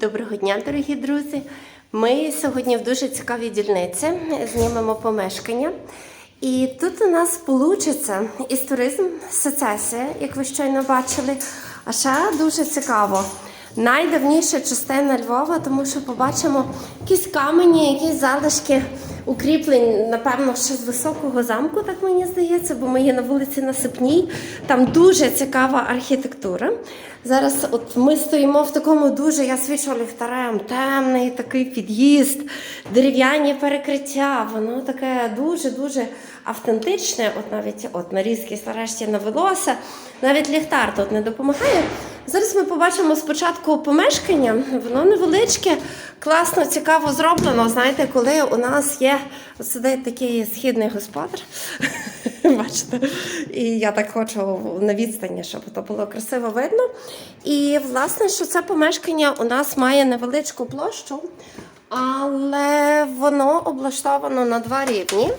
Доброго дня, дорогі друзі. Ми сьогодні в дуже цікавій дільниці знімемо помешкання. І тут у нас вийде із туризм сецесія, як ви щойно бачили. А ще дуже цікаво. Найдавніша частина Львова, тому що побачимо якісь камені, якісь залишки укріплень, напевно, ще з високого замку, так мені здається, бо ми є на вулиці Насипній. Там дуже цікава архітектура. Зараз от ми стоїмо в такому дуже, я свічу ліхтарем, темний такий під'їзд, дерев'яні перекриття. Воно таке дуже-дуже автентичне. От навіть от на різкість нарешті навелося. Навіть ліхтар тут не допомагає. Зараз ми побачимо спочатку помешкання. Воно невеличке, класно, цікаво зроблено. Знаєте, коли у нас є сидить такий східний господар. Бачите? І я так хочу на відстані, щоб то було красиво видно. І власне, що це помешкання у нас має невеличку площу, але воно облаштовано на два рівні.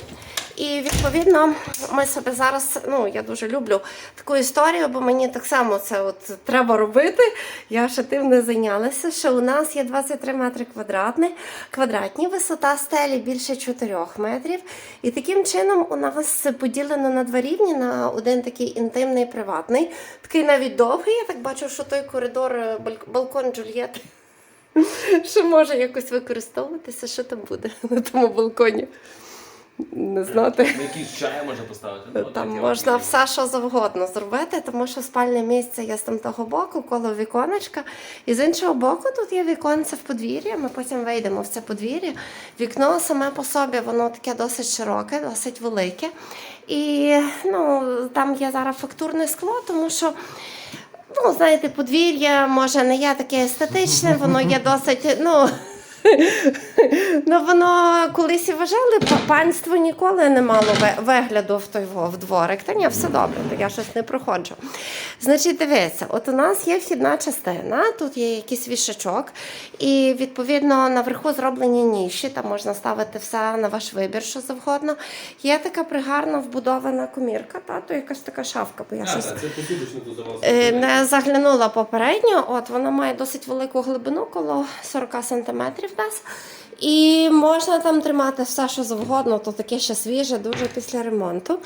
І відповідно ми себе зараз, ну я дуже люблю таку історію, бо мені так само це от треба робити. Я ще тим не зайнялася. Що у нас є 23 метри квадратні, квадратні, висота стелі більше 4 метрів. І таким чином у нас поділено на два рівні, на один такий інтимний, приватний, такий навіть довгий. Я так бачу, що той коридор, е, балкон Джульєти. Що може якось використовуватися, що там буде на тому балконі? Не знати. Ну, якийсь чай можна поставити. ну, Там можна от. все, що завгодно зробити, тому що спальне місце є з там того боку, коло віконечка. І з іншого боку, тут є віконце в подвір'я. Ми потім вийдемо в це подвір'я. Вікно саме по собі, воно таке досить широке, досить велике. І ну, там є зараз фактурне скло, тому що. Ну, знаєте, подвір'я може не є таке естетичне, воно є досить, ну. Ну, воно колись і вважали, па- панство ніколи не мало вигляду в той в дворик. Та ні, все добре, то я щось не проходжу. Значить, дивіться, от у нас є вхідна частина, тут є якийсь вішачок, і відповідно наверху зроблені ніші, там можна ставити все на ваш вибір, що завгодно. Є така пригарно вбудована комірка, та то якась така шафка, бо я А, щось. це. Е, Не заглянула попередньо. От вона має досить велику глибину, коло 40 сантиметрів десь. І можна там тримати все, що завгодно, то таке ще свіже, дуже після ремонту.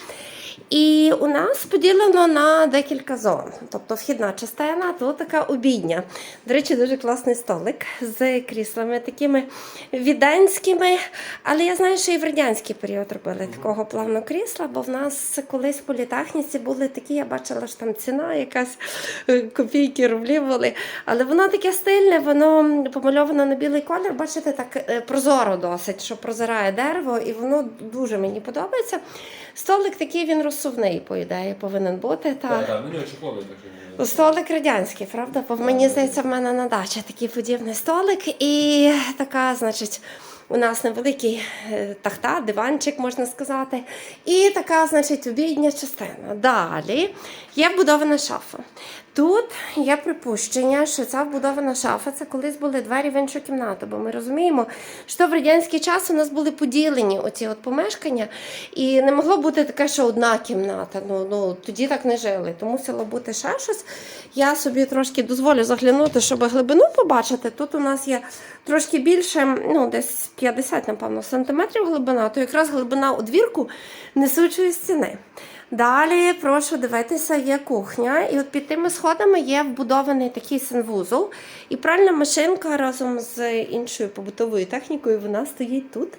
І у нас поділено на декілька зон. Тобто вхідна частина, тут така обідня. До речі, дуже класний столик з кріслами такими віденськими. Але я знаю, що і в радянський період робили такого плану крісла, бо в нас колись в політехніці були такі, я бачила, що там ціна якась е, копійки рублів були. Але воно таке стильне, воно помальовано на білий колір. Бачите, так е, прозоро досить, що прозирає дерево, і воно дуже мені подобається. Столик такий він розсувний, по ідеї, повинен бути. Та... Так, так, мені очікували такий. Столик радянський, правда? Бо мені здається, в мене на дачі такий подібний столик. І така, значить, у нас невеликий е, тахта, диванчик, можна сказати. І така, значить, обідня частина. Далі є вбудована шафа. Тут є припущення, що ця вбудована шафа це колись були двері в іншу кімнату, бо ми розуміємо, що в радянський час у нас були поділені оці от помешкання, і не могло бути таке, що одна кімната. Ну, ну тоді так не жили. То мусило бути ще щось. Я собі трошки дозволю заглянути, щоб глибину побачити. Тут у нас є трошки більше, ну десь 50, напевно, сантиметрів глибина, то якраз глибина у двірку несучої стіни. Далі прошу дивитися, є кухня, і от під тими сходами є вбудований такий санвузол. І пральна машинка разом з іншою побутовою технікою вона стоїть тут.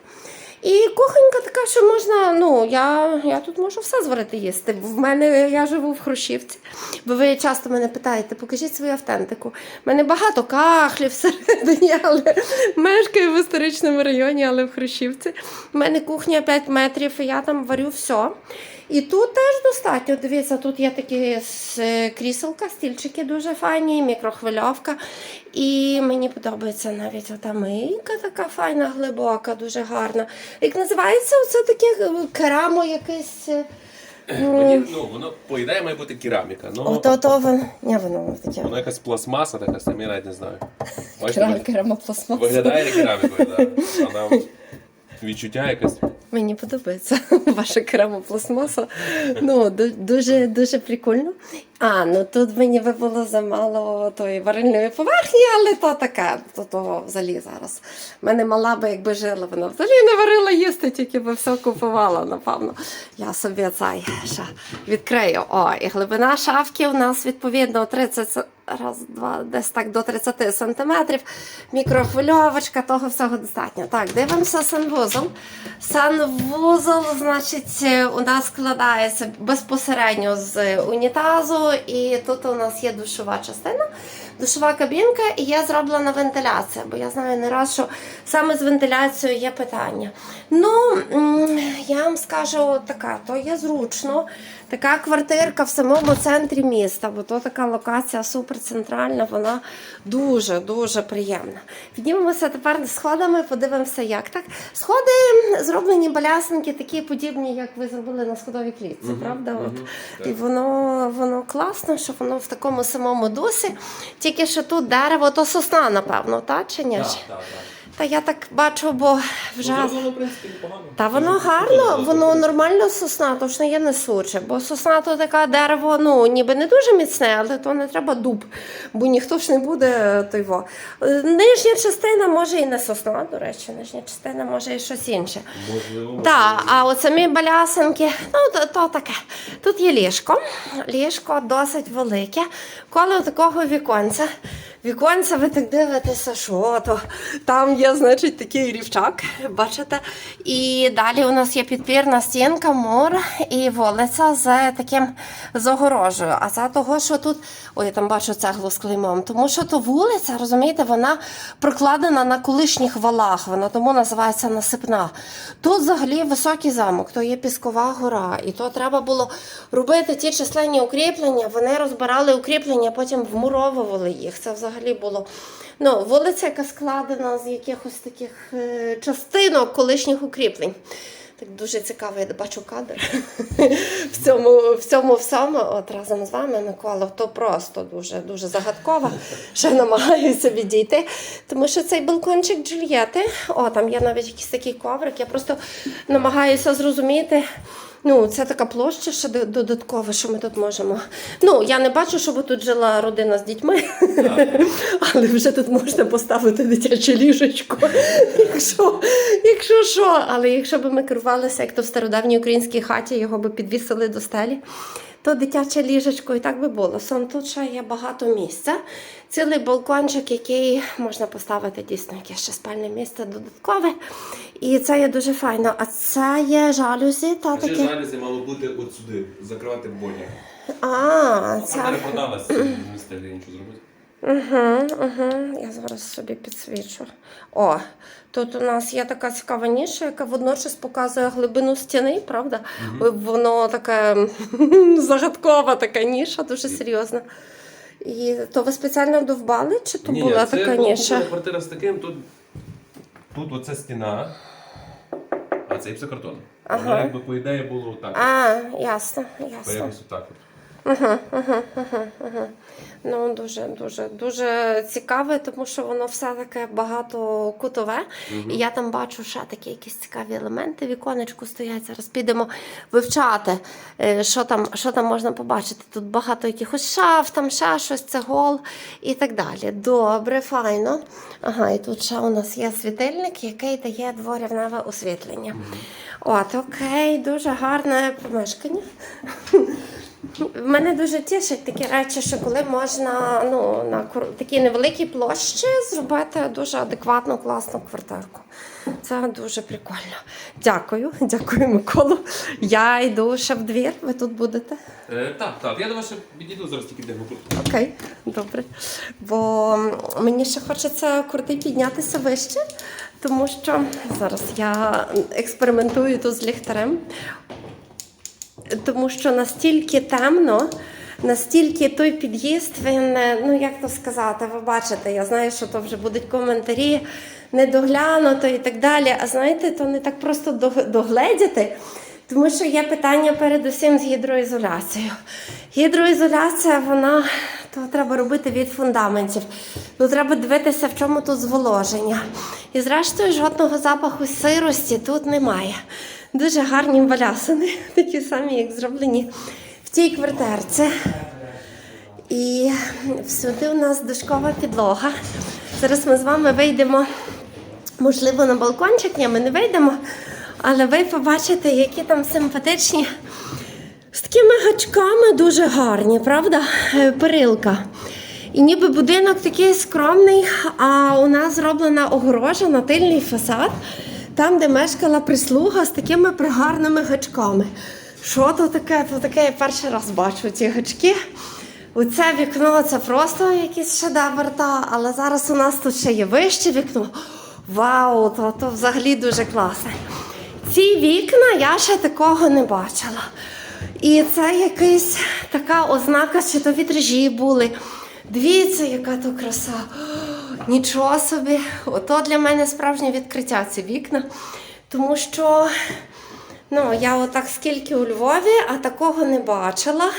І кухонька така, що можна, ну я, я тут можу все зварити їсти. В мене я живу в Хрущівці. Бо ви часто мене питаєте, покажіть свою автентику. У мене багато кахлів всередині, але мешкаю в історичному районі, але в Хрущівці. У мене кухня 5 метрів, і я там варю все. І тут теж достатньо. Дивіться, тут є такі кріселка, стільчики дуже файні, мікрохвильовка. І мені подобається навіть ота мийка така файна, глибока, дуже гарна. Як називається оце таке е, керамо якесь. е, Мені, ну, воно, по ідеї, має бути кераміка. Ну, Ото то воно. Ні, воно таке. воно якась пластмаса така, сам я навіть не знаю. Бачите, Керам- виглядає- Керамопластмаса. виглядає керамікою, так. Вона відчуття якесь. Мені подобається ваша керамопластмаса. Ну, ду- дуже, дуже прикольно. А, ну тут мені би було замало тої варильної поверхні, але то таке, то того взагалі зараз. Мене мала би, якби жила, вона взагалі не варила їсти, тільки би все купувала, напевно. Я собі цей ще відкрию. О, і глибина шафки у нас відповідно 30 раз, два, десь так до 30 сантиметрів. Мікрохвильовочка, того всього достатньо. Так, дивимося санвузол. Санвузол, значить, у нас складається безпосередньо з унітазу, і тут у нас є душова частина, душова кабінка, і є зроблена вентиляція, бо я знаю не раз, що саме з вентиляцією є питання. Ну, я вам скажу така, то є зручно. Така квартирка в самому центрі міста, бо то така локація суперцентральна, вона дуже-дуже приємна. Піднімемося тепер сходами, подивимося, як так. Сходи зроблені балясинки, такі подібні, як ви зробили на сходовій клітці, правда? От. так. І воно, воно класно, що воно в такому самому дусі. Тільки що тут дерево, то сосна, напевно, та чи ні? Так, так, так. Та я так бачу, бо вже. Ну, зроблено, в принципі, непогано. Та воно гарно, воно нормально сосна, то ж не є несуче. Бо сосна то таке дерево, ну ніби не дуже міцне, але то не треба дуб, бо ніхто ж не буде. Е, Нижня частина може і не сосна, до речі, нижня частина може і щось інше. Можливо, Так, а от самі балясинки, ну то, то таке. Тут є ліжко. Ліжко досить велике. Коло такого віконця. Віконця, ви так дивитеся, що то там є, значить, такий рівчак, бачите? І далі у нас є підпірна стінка, мур і вулиця з таким загорожею. А це того, що тут, ой, я там бачу цеглу з клеймом, тому що то вулиця, розумієте, вона прокладена на колишніх валах, вона тому називається насипна. Тут взагалі високий замок, то є піскова гора, і то треба було робити ті численні укріплення. Вони розбирали укріплення, потім вмуровували їх. Це взагалі було. Ну, вулиця, яка складена з якихось таких е, частинок колишніх укріплень. Так дуже цікаво, я бачу кадр в цьому, в цьому всьому. От разом з вами, Микола, то просто дуже дуже загадково. Ще намагаюся відійти. Тому що цей балкончик Джульєти, о, там є навіть якийсь такий коврик. Я просто намагаюся зрозуміти. Ну, це така площа ще до- додаткова, що ми тут можемо. Ну, я не бачу, щоб тут жила родина з дітьми, але вже тут можна поставити дитяче ліжечко. Якщо, якщо що, але якщо б ми керувалися, як то в стародавній українській хаті, його би підвісили до стелі, то дитяче ліжечко і так би було. Сон тут ще є багато місця. Цілий балкончик, який можна поставити дійсно якесь ще спальне місце додаткове. І це є дуже файно. А це є жалюзі, та таке. жалюзі мало бути от сюди, закривати боня. А, Це не встигли нічого зробити. Угу, угу. Я зараз собі підсвічу. О, тут у нас є така цікава ніша, яка водночас показує глибину стіни, правда? Воно таке загадкова така ніша, дуже серйозна. І то ви спеціально довбали, чи то була це така ніша? куплена квартира з таким, тут, тут оце стіна, а це гіпсокартон. Ага. Воно якби по ідеї було отак. А, ясно, ясно. якось отак. от. Ну, дуже, дуже, дуже цікаве, тому що воно все таке багатокутове. І я там бачу ще такі якісь цікаві елементи. Віконечку стоять. Зараз підемо вивчати, е, що там, що там можна побачити. Тут багато якихось шаф, там ще щось, цегол і так далі. Добре, файно. Ага, і тут ще у нас є світильник, який дає дворівневе освітлення. От, окей, дуже гарне помешкання. Мене дуже тішать такі речі, що коли можна ну, на такій невеликій площі зробити дуже адекватну, класну квартирку. Це дуже прикольно. Дякую, дякую, Миколу. Я йду ще в двір, ви тут будете. Е, так, так, я до вас ще підійду зараз тільки де тут. Окей, добре. Бо мені ще хочеться крути піднятися вище, тому що зараз я експериментую тут з ліхтарем. Тому що настільки темно, настільки той під'їзд, він, е, ну як то сказати, ви бачите, я знаю, що то вже будуть коментарі, недоглянуто і так далі. А знаєте, то не так просто догледіти. Тому що є питання передусім з гідроізоляцією. Гідроізоляція, вона то треба робити від фундаментів. Ну, треба дивитися, в чому тут зволоження. І зрештою, жодного запаху сирості тут немає. Дуже гарні балясини, такі самі, як зроблені в тій квартирці. І всюди у нас дошкова підлога. Зараз ми з вами вийдемо, можливо, на балкончик. Ні, ми не вийдемо, але ви побачите, які там симпатичні. З такими гачками дуже гарні, правда? Е, Перилка. І ніби будинок такий скромний, а у нас зроблена огорожа на тильний фасад, там, де мешкала прислуга з такими пригарними гачками. Що то таке? То таке я перший раз бачу ці гачки. Оце вікно це просто якийсь шедевр, та, але зараз у нас тут ще є вище вікно. Вау, то, то взагалі дуже класне. Ці вікна я ще такого не бачила. І це якась така ознака, що то вітражі були. Дивіться, яка то краса. Нічого собі. Ото для мене справжнє відкриття ці вікна. Тому що ну, я отак скільки у Львові, а такого не бачила.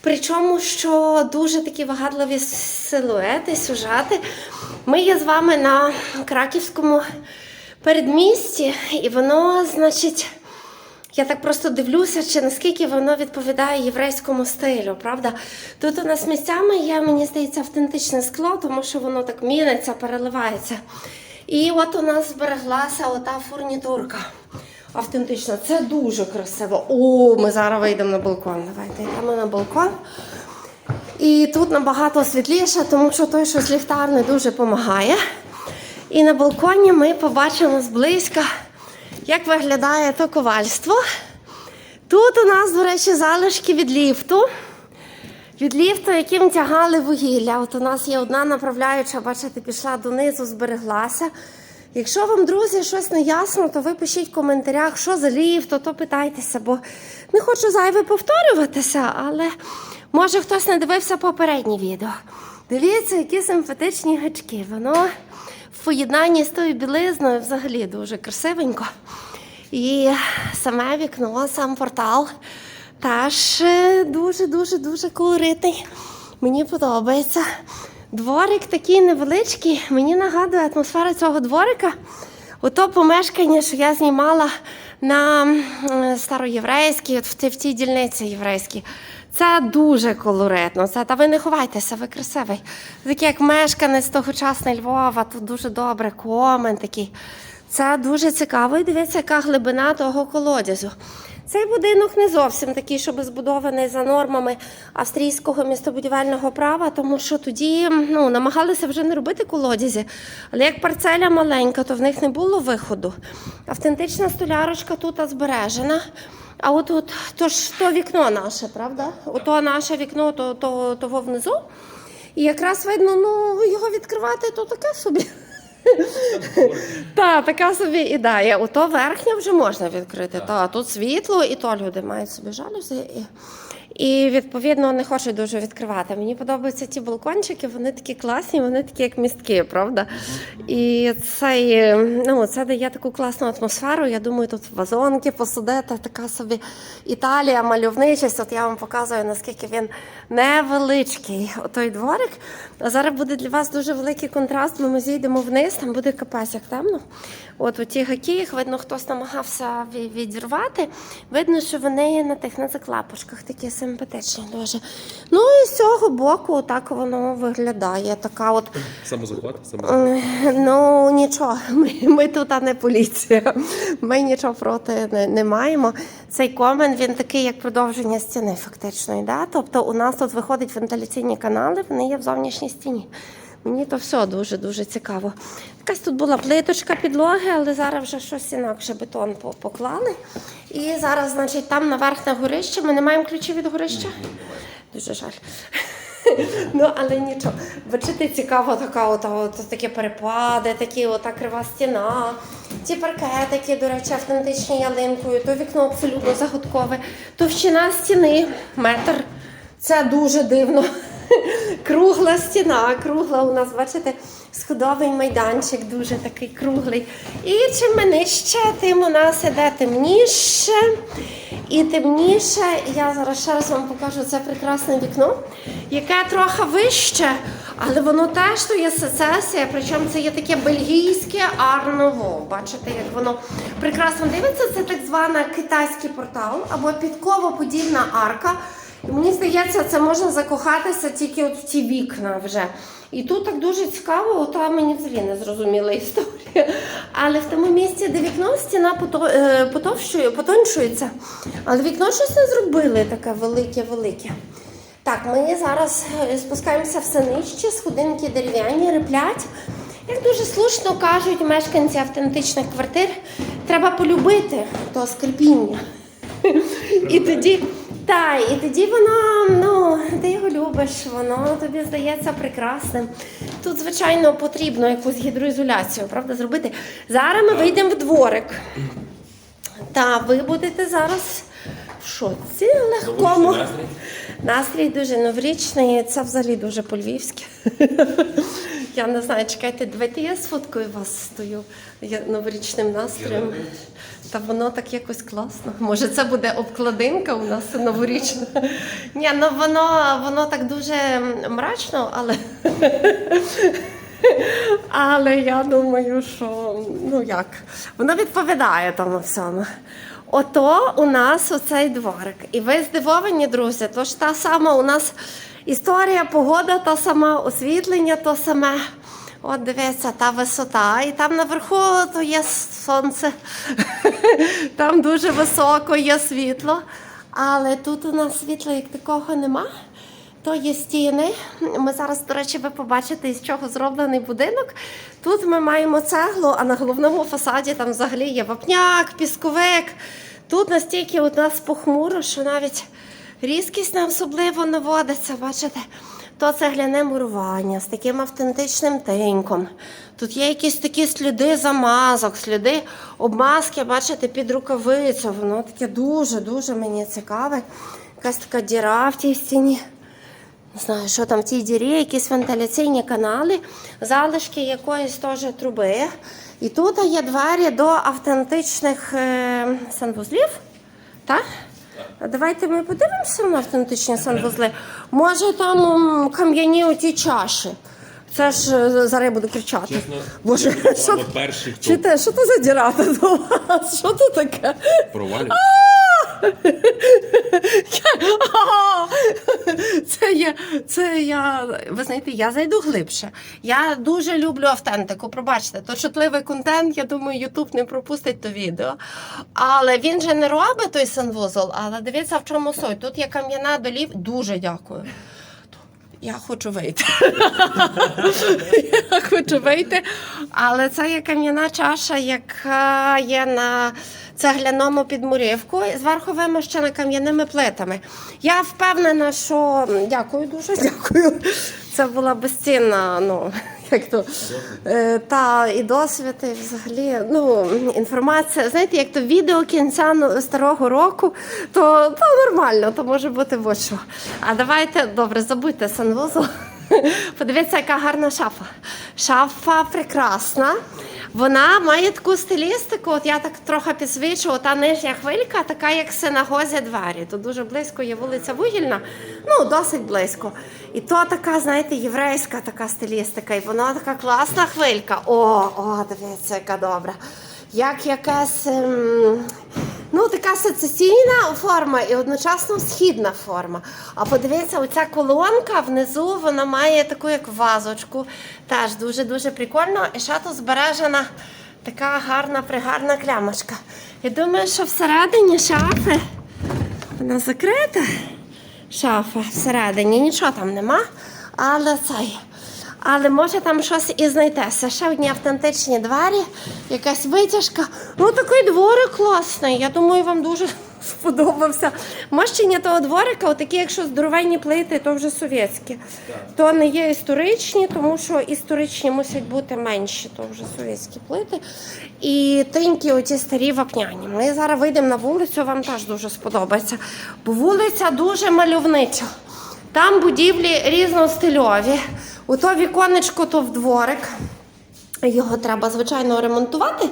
Причому, що дуже такі вигадливі силуети, сюжети. Ми є з вами на краківському передмісті, і воно, значить, я так просто дивлюся, чи наскільки воно відповідає єврейському стилю, правда? Тут у нас місцями є, мені здається, автентичне скло, тому що воно так міниться, переливається. І от у нас збереглася ота фурнітурка. Автентична. Це дуже красиво. О, ми зараз вийдемо на балкон. Давайте йдемо на балкон. І тут набагато світліше, тому що той, що з ліхтар не дуже допомагає. І на балконі ми побачимо зблизька, як виглядає то ковальство. Тут у нас, до речі, залишки від ліфту. Від ліфту, яким тягали вугілля. От у нас є одна направляюча, бачите, пішла донизу, збереглася. Якщо вам, друзі, щось не ясно, то ви пишіть в коментарях, що за ліфт, то, питайтеся, бо не хочу зайве повторюватися, але може хтось не дивився попереднє відео. Дивіться, які симпатичні гачки. Воно поєднанні з тою білизною взагалі дуже красивенько. І саме вікно, сам портал теж дуже-дуже дуже колоритний. Мені подобається. Дворик такий невеличкий. Мені нагадує атмосфера цього дворика. Ото помешкання, що я знімала на староєврейській, от в тій дільниці єврейській. Це дуже колоритно. Це, та ви не ховайтеся, ви красивий. Такий як мешканець тогочасний Львова, тут дуже добре, комен такий. Це дуже цікаво. І дивіться, яка глибина того колодязю. Цей будинок не зовсім такий, щоб збудований за нормами австрійського містобудівельного права, тому що тоді ну, намагалися вже не робити колодязі. Але як парцеля маленька, то в них не було виходу. Автентична столярочка тут збережена. А от, от то ж то вікно наше, правда? Ото наше вікно, то, то, того внизу. І якраз видно, ну його відкривати, то таке собі. Так, така собі ідея. Ото верхня вже можна відкрити. Та, тут світло, і то люди мають собі жалюзі. І, і відповідно не хочуть дуже відкривати. Мені подобаються ті балкончики, вони такі класні, вони такі як містки, правда? І цей, ну, це дає таку класну атмосферу. Я думаю, тут вазонки посадити, така собі Італія, мальовничість. От я вам показую, наскільки він невеличкий. Отой дворик. А зараз буде для вас дуже великий контраст, бо ми зійдемо вниз, там буде капець як темно. От у ті гаки, їх видно, хтось намагався відірвати. Видно, що вони на тих на заклапочках такі симпатичні дуже. Ну і з цього боку отак воно виглядає. Така от Самозахват, самозахват. Е, Ну нічого, ми, ми тут а не поліція. Ми нічого проти не, не маємо. Цей комен він такий, як продовження стіни, фактично йде. Тобто у нас тут виходять вентиляційні канали, вони є в зовнішній стіні. Мені то все дуже дуже цікаво. Якась тут була плиточка підлоги, але зараз вже щось інакше бетон поклали. І зараз, значить, там наверх на горище. Ми не маємо ключів від горища. Дуже жаль. Ну, але нічого. Бачите, цікаво така, от, от, такі перепади, такі ота крива стіна, ці паркетики, до речі, автентичні ялинкою, то вікно абсолютно загадкове, товщина стіни, метр. Це дуже дивно. Кругла стіна, кругла у нас, бачите, сходовий майданчик, дуже такий круглий. І чим ми нижче, тим у нас іде темніше. І темніше, я зараз ще раз вам покажу це прекрасне вікно, яке трохи вище, але воно теж то є сецесія, причому це є таке бельгійське арново. Бачите, як воно прекрасно дивиться. Це так звана китайський портал або підково-подібна арка. Мені здається, це можна закохатися тільки от в ті вікна вже. І тут так дуже цікаво, ота мені взагалі не зрозуміла історія. Але в тому місці, де вікно, стіна е, потончується. Але вікно щось не зробили таке велике-велике. Так, ми зараз е, спускаємося все нижче, сходинки дерев'яні, реплять. Як дуже слушно кажуть мешканці автентичних квартир, треба полюбити то скрипіння. І тоді, та, і тоді воно, ну, ти його любиш, воно тобі здається прекрасним. Тут, звичайно, потрібно якусь гідроізоляцію, правда, зробити. Зараз ми вийдемо в дворик. Та ви будете зараз в шоці легкому. Настрій? Дуже новорічний, це взагалі дуже по-львівськи. Я не знаю, чекайте, давайте я сфоткаю вас стою я новорічним настроєм. Та воно так якось класно. Може, це буде обкладинка у нас новорічна. Ні, ну воно, воно так дуже мрачно, але. Але я думаю, що ну як, воно відповідає тому всьому. Ото у нас оцей дворик. І ви здивовані, друзі, то ж та сама у нас історія, погода та сама, освітлення то саме. От дивіться, та висота. І там наверху то є сонце. Там дуже високо є світло. Але тут у нас світла як такого нема. То є стіни. Ми зараз, до речі, ви побачите, із чого зроблений будинок. Тут ми маємо цеглу, а на головному фасаді там взагалі є вапняк, пісковик. Тут настільки у нас похмуро, що навіть різкість не особливо наводиться. Бачите? То цегляне мурування з таким автентичним тиньком. Тут є якісь такі сліди замазок, сліди обмазки, бачите, під рукавицю. Воно таке дуже-дуже мені цікаве. Якась така діра в тій стіні. Не знаю, що там в цій дірі, якісь вентиляційні канали, залишки якоїсь теж труби. І тут є двері до автентичних е, санвузлів. Так? Давайте ми подивимося на автентичні санвузли. Може там кам'яні оті чаші. Це ж е, зараз я буду кричати. Чесно, Боже, я що, те, що це за дірата до вас? Що це таке? провалює. Це я, це я. Ви знаєте, я зайду глибше. Я дуже люблю автентику. Пробачте, то чутливий контент. Я думаю, Ютуб не пропустить то відео. Але він же не робить той санвузол. Але дивіться, в чому суть. Тут є кам'яна долів. Дуже дякую. Я хочу вийти. Я хочу вийти. Але це є кам'яна чаша, яка є на цегляному підмурівку, зверху вимощена кам'яними плитами. Я впевнена, що дякую дуже, дякую. Це була безцінна, ну як то е, та і досвід, і взагалі ну, інформація. Знаєте, як то відео кінця ну, старого року, то, то нормально, то може бути будь-що. А давайте добре, забудьте санвузол. Подивіться, яка гарна шафа. Шафа прекрасна. Вона має таку стилістику. От я так трохи підсвічу, та нижня хвилька, така як синагозі двері. Тут дуже близько є вулиця Вугільна, ну досить близько. І то така, знаєте, єврейська така стилістика. І вона така класна хвилька. О, о, дивіться, яка добра. Як якась. Ем... Ну, така сецесійна форма і одночасно східна форма. А подивіться, оця колонка внизу вона має таку як вазочку. Теж дуже-дуже прикольно. І ще тут збережена така гарна, пригарна клямочка. Я думаю, що всередині шафи вона закрита. Шафа всередині, нічого там нема. Але цей. Але може там щось і знайтеся. Ще одні автентичні двері, якась витяжка. Ну такий дворик класний. Я думаю, вам дуже сподобався. Мощення того дворика, отакі, якщо здоровенні плити, то вже совєтські. То не є історичні, тому що історичні мусять бути менші, то вже совєтські плити. І тинькі оті старі вапняні. Ми зараз вийдемо на вулицю, вам теж дуже сподобається. Бо вулиця дуже мальовнича. Там будівлі різностильові. У то віконечко, то в дворик. Його треба, звичайно, ремонтувати.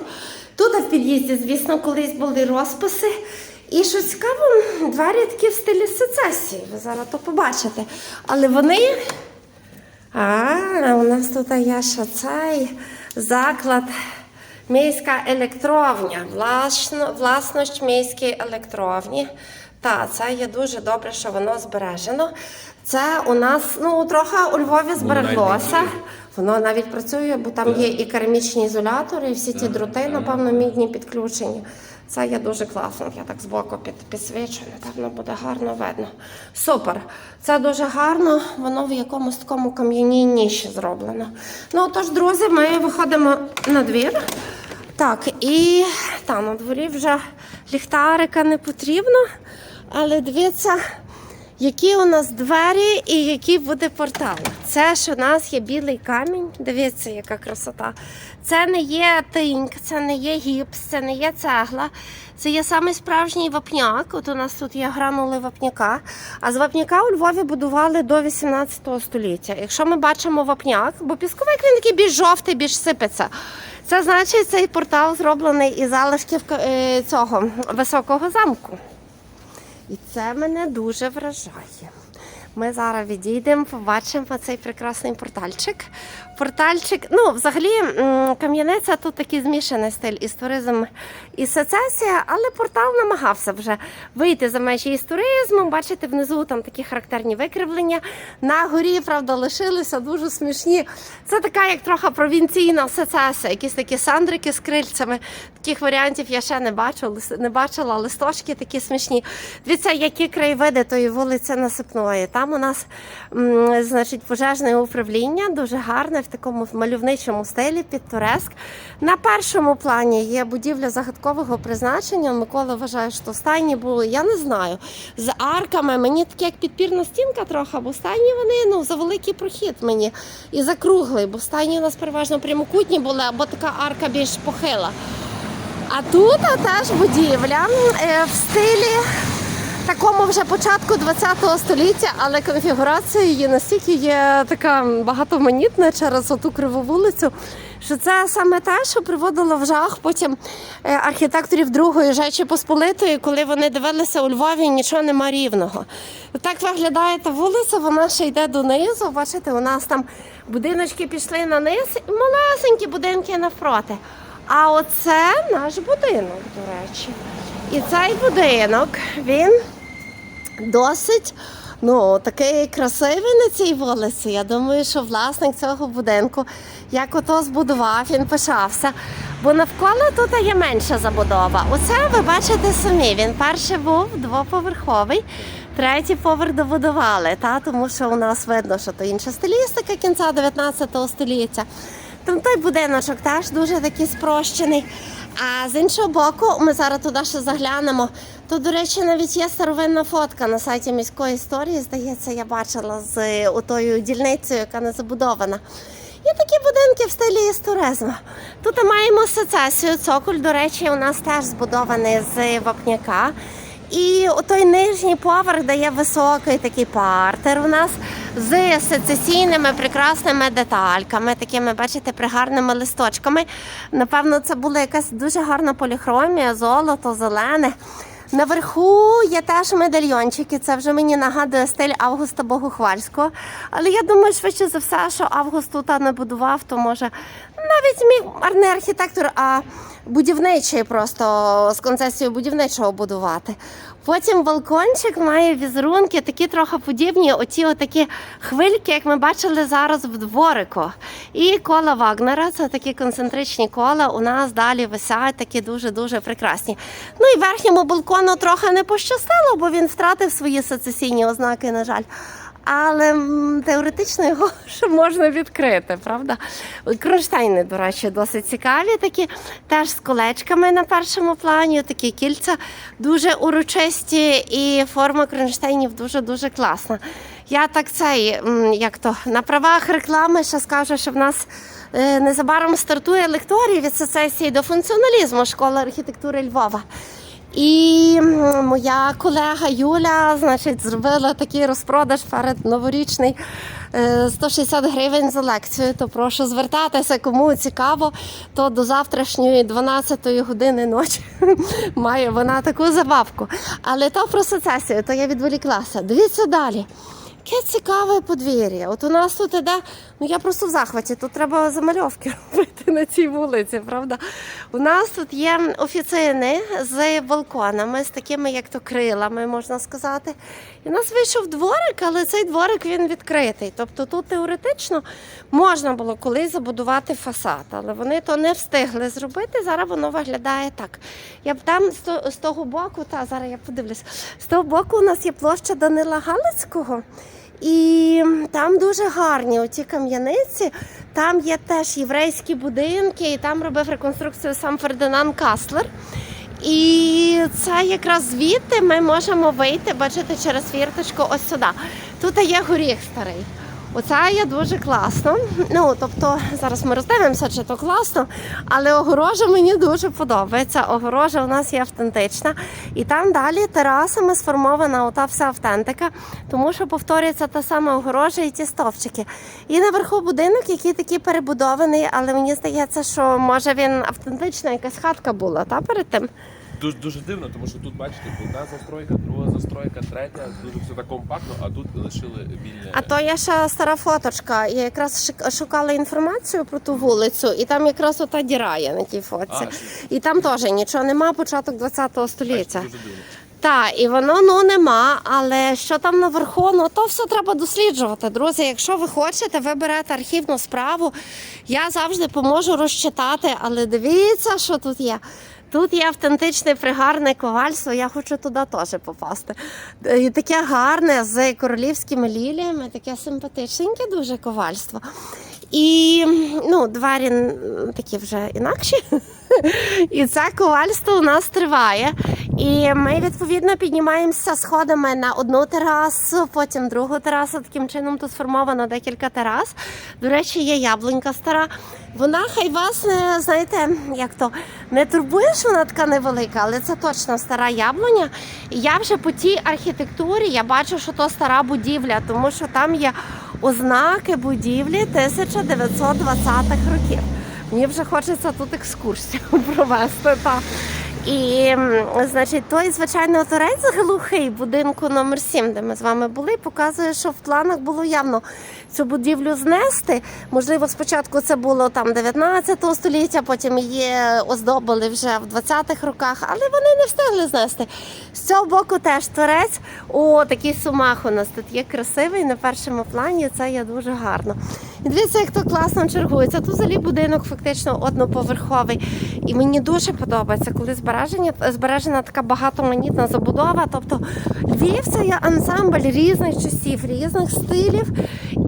Тут в під'їзді, звісно, колись були розписи. І що цікаво, двері такі в стилі сецесії. Ви зараз то побачите. Але вони. А, у нас тут є ще цей заклад. Міська електровня, власно, власність міської електровні. Та, це є дуже добре, що воно збережено. Це у нас ну трохи у Львові збереглося. Воно навіть працює, бо там є і керамічні ізолятори, і всі ті дроти, напевно, мідні підключені. Це є дуже класно. Я так збоку під, підсвічую, напевно, буде гарно видно. Супер. Це дуже гарно, воно в якомусь такому кам'яній ніші зроблено. Ну тож, друзі, ми виходимо на двір. Так, і там на дворі вже ліхтарика не потрібно, але дивіться, які у нас двері і який буде портал. Це ж у нас є білий камінь. Дивіться, яка красота. Це не є тиньк, це не є гіпс, це не є цегла. Це є саме справжній вапняк. От у нас тут є гранули вапняка. А з вапняка у Львові будували до 18 століття. Якщо ми бачимо вапняк, бо пісковик він такий більш жовтий, більш сипеться. Це значить, цей портал зроблений із залишків е, цього високого замку. І це мене дуже вражає. Ми зараз відійдемо, побачимо цей прекрасний портальчик. Портальчик, ну, взагалі, м, кам'яниця тут такий змішаний стиль із туризм і сецесія, але портал намагався вже вийти за межі із туризму. Бачите, внизу там такі характерні викривлення. На горі, правда, лишилися дуже смішні. Це така, як трохи провінційна сецесія, якісь такі сандрики з крильцями. Таких варіантів я ще не бачила, не бачила, листочки такі смішні. Дивіться, які краєвиди тої вулиці Насипної. Там у нас значить, пожежне управління, дуже гарне в такому мальовничому стилі, підтуреск. На першому плані є будівля загадкового призначення. Микола вважає, що стайні були, я не знаю, з арками. Мені таке як підпірна стінка трохи, бо стайні вони ну, за великий прохід мені і закруглий, бо стайні у нас переважно прямокутні були, або така арка більш похила. А тут теж будівля е, в стилі такому вже початку ХХ століття, але конфігурація її настільки є така багатоманітна через оту криву вулицю, що це саме те, що приводило в жах потім е, архітекторів Другої Жечі Посполитої, коли вони дивилися у Львові, нічого нема рівного. Так виглядає та вулиця, вона ще йде донизу. Бачите, у нас там будиночки пішли на низ і малесенькі будинки навпроти. А оце наш будинок, до речі. І цей будинок, він досить ну, такий красивий на цій вулиці. Я думаю, що власник цього будинку, як ото збудував, він пишався. Бо навколо тут є менша забудова. Оце ви бачите самі. Він перший був двоповерховий, третій поверх добудували, та? тому що у нас видно, що то інша стилістика кінця 19 століття. Там той будиночок теж дуже такий спрощений. А з іншого боку, ми зараз туди ще заглянемо. Тут, до речі, навіть є старовинна фотка на сайті міської історії. Здається, я бачила з отою дільницею, яка не забудована. Є такі будинки в стилі історизму. Тут маємо сецесію. Цоколь, до речі, у нас теж збудований з вапняка. І той нижній поверх дає високий такий партер у нас з сецесійними прекрасними детальками, такими, бачите, пригарними листочками. Напевно, це була якась дуже гарна поліхромія, золото, зелене. Наверху є теж медальйончики. Це вже мені нагадує стиль Августа Богохвальського. Але я думаю, швидше за все, що Август тут не будував, то може навіть міг не архітектор, а будівничий просто з концесією будівничого будувати. Потім балкончик має візерунки, такі трохи подібні, оті отакі хвильки, як ми бачили зараз в дворику. І кола Вагнера, це такі концентричні кола. У нас далі висять такі дуже-дуже прекрасні. Ну і верхньому балкону трохи не пощастило, бо він втратив свої сецесійні ознаки, на жаль. Але теоретично його ще можна відкрити, правда? Кронштейни, до речі, досить цікаві такі, теж з колечками на першому плані, такі кільця дуже урочисті, і форма кронштейнів дуже-дуже класна. Я так цей, як то, на правах реклами ще скажу, що в нас е, незабаром стартує лекторій від сецесії до функціоналізму школи архітектури Львова. І моя колега Юля, значить, зробила такий розпродаж перед новорічний е, 160 гривень за лекцію. То прошу звертатися, кому цікаво, то до завтрашньої 12-ї години ночі має вона таку забавку. Але то про сецесію, то я відволіклася. Дивіться далі. Яке цікаве подвір'я. От у нас тут іде, ну я просто в захваті. Тут треба замальовки робити на цій вулиці, правда? У нас тут є офіцини з балконами, з такими, як то крилами, можна сказати. І у нас вийшов дворик, але цей дворик він відкритий. Тобто тут теоретично можна було колись забудувати фасад, але вони то не встигли зробити. Зараз воно виглядає так. Я б там з того боку, та зараз я подивлюсь, з того боку у нас є площа Данила Галицького. І там дуже гарні оті кам'яниці. Там є теж єврейські будинки, і там робив реконструкцію сам Фердинанд Каслер. І це якраз звідти ми можемо вийти, бачите, через фірточку ось сюди. Тут є горіх старий. Оце є дуже класно. Ну, тобто, зараз ми роздивимося, чи то класно, але огорожа мені дуже подобається. Огорожа у нас є автентична. І там далі терасами сформована ота вся автентика, тому що повторюється та сама огорожа і ті стовпчики. І наверху будинок, який такий перебудований, але мені здається, що може він автентична якась хатка була та перед тим. Дуже, дуже дивно, тому що тут, бачите, одна застройка, друга застройка, третя, дуже все так компактно, а тут лишили вільне. А то є ще стара фоточка. Я якраз шукала інформацію про ту вулицю, і там якраз ота діра є на тій фотці. А. І там теж нічого нема, початок 20 століття. Дуже дивно. Так, і воно ну нема, але що там наверху, ну то все треба досліджувати. Друзі, якщо ви хочете, ви берете архівну справу. Я завжди поможу розчитати, але дивіться, що тут є. Тут є автентичне пригарне ковальство, я хочу туди теж попасти. І таке гарне з королівськими ліліями, таке симпатичненьке дуже ковальство. І ну, двері такі вже інакші. І це ковальство у нас триває. І ми відповідно піднімаємося сходами на одну терасу, потім другу терасу. Таким чином тут сформовано декілька терас. До речі, є яблунька стара. Вона хай вас не знаєте, як то не турбує, що вона така невелика, але це точно стара яблуня. І я вже по тій архітектурі я бачу, що то стара будівля, тому що там є ознаки будівлі 1920-х років. Мені вже хочеться тут екскурсію провести. Та. І, значить, той, звичайно, оторець глухий будинку номер 7, де ми з вами були, показує, що в планах було явно цю будівлю знести. Можливо, спочатку це було там 19 століття, потім її оздобили вже в 20-х роках, але вони не встигли знести. З цього боку теж творець. О, такий сумах у нас тут є красивий на першому плані. Це є дуже гарно. І дивіться, як то класно чергується. Тут взагалі будинок фактично одноповерховий. І мені дуже подобається, коли збереження збережена така багатоманітна забудова. Тобто Львів це є ансамбль різних часів, різних стилів.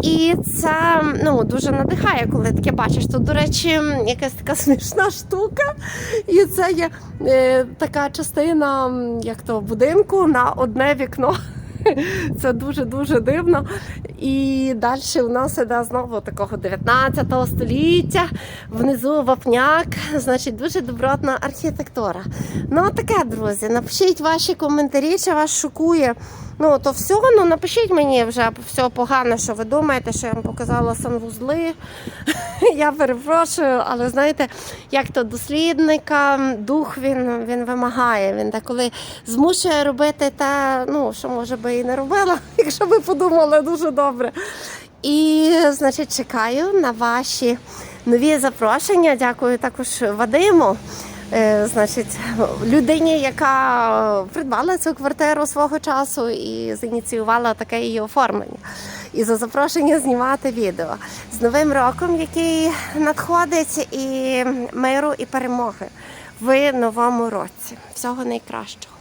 І це ну, дуже надихає, коли таке бачиш. Тут, до речі, якась така смішна штука. І це є е, така частина як то, будинку на одне вікно. Це дуже-дуже дивно. І далі у нас іде знову такого 19 століття. Внизу вапняк, значить, дуже добротна архітектура. Ну, таке, друзі. Напишіть ваші коментарі, чи вас шокує. Ну, то все, ну напишіть мені вже все погано, що ви думаєте, що я вам показала санвузли. Я перепрошую, але знаєте, як то дослідника, дух він, він вимагає. Він деколи змушує робити те, ну, що може би і не робила, якщо ви подумали дуже добре. І, значить, чекаю на ваші нові запрошення. Дякую також Вадиму. Е, Значить, людині, яка придбала цю квартиру свого часу і зініціювала таке її оформлення. І за запрошення знімати відео з новим роком, який надходить, і миру і перемоги в новому році. Всього найкращого.